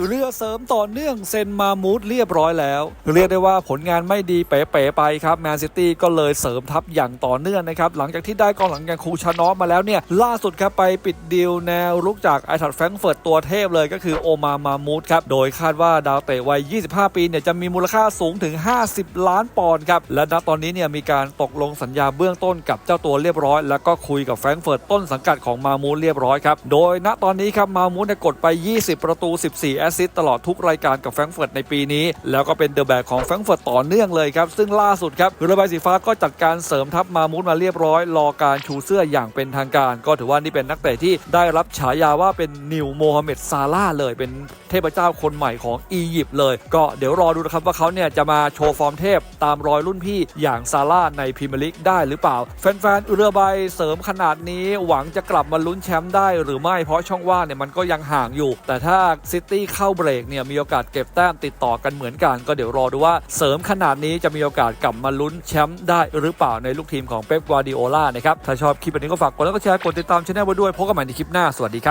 เรือเสริมต่อเนื่องเซนมามูดเรียบร้อยแล้ว เรียกได้ว่าผลงานไม่ดีเป๋ๆไปครับแมนซิตี้ก็เลยเสริมทัพอย่างต่อเนื่องนะครับ หลังจากที่ได้กองหลังอย่างคูชานอฟมาแล้วเนี่ย ล่าสุดครับไปปิดดีลแนวรุกจากไอทัดแฟรงเฟิร์ตตัวเทพเลยก็คือโอมามามูดครับ โดยคาดว่าดาวเตะวัย 25 ปีเนี่ยจะมีมูลค่าสูงถึง 50 ล้านปอนด์ครับและณตอนนี้เนี่ยมีการตกลงสัญญาเบื้องต้นกับเจ้าตัวเรียบร้อย แล้วก็คุยกับแฟรงเฟิร์ตต้นสังกัดของมามูดเรียบร้อยครับโดยณตอนนี้ครับมามูดเนี่ยกดไป 20 ประตู 14แอสซิสตตลอดทุกรายการกับแฟรงก์เฟิร์ตในปีนี้ แล้วก็เป็นเดอะแบกของแฟรงก์เฟิร์ตต่อเนื่องเลยครับ ซึ่งล่าสุดครับเรือใบสีฟ้าก็จัดการเสริมทัพมามูดมาเรียบร้อย รอการชูเสื้ออย่างเป็นทางการ ก็ถือว่านี่เป็นนักเตะที่ได้รับฉายาว่าเป็นนิวโมฮัมเหม็ดซาร่าเลยเป็นเทพเจ้าคนใหม่ของอียิปต์เลย ก็เดี๋ยวรอดูนะครับว่าเขาเนี่ยจะมาโชว์ฟอร์มเทพตามรอยรุ่นพี่อย่างซาร่าในพรีเมียร์ลีกได้หรือเปล่า แฟนๆเรือใบเสริมขนาดนี้หวังจะกลับมาลุ้นแชมป์ได้หรือไม่เพราะช่องว่างเนี่ยมันก็ยังห่างอยู่ แต่ถ้าซิตี้เข้าเบรกเนี่ยมีโอกาสเก็บแต้มติดต่อกันเหมือนกันก็เดี๋ยวรอดูว่าเสริมขนาดนี้จะมีโอกาสกลับมาลุ้นแชมป์ได้หรือเปล่าในลูกทีมของเป๊ปกวาร์ดิโอลานะครับถ้าชอบคลิปแบบนี้ก็ฝากกดไลค์กดแชร์กดติดตามช่องไว้ด้วยพบกันใหม่ในคลิปหน้าสวัสดีครับ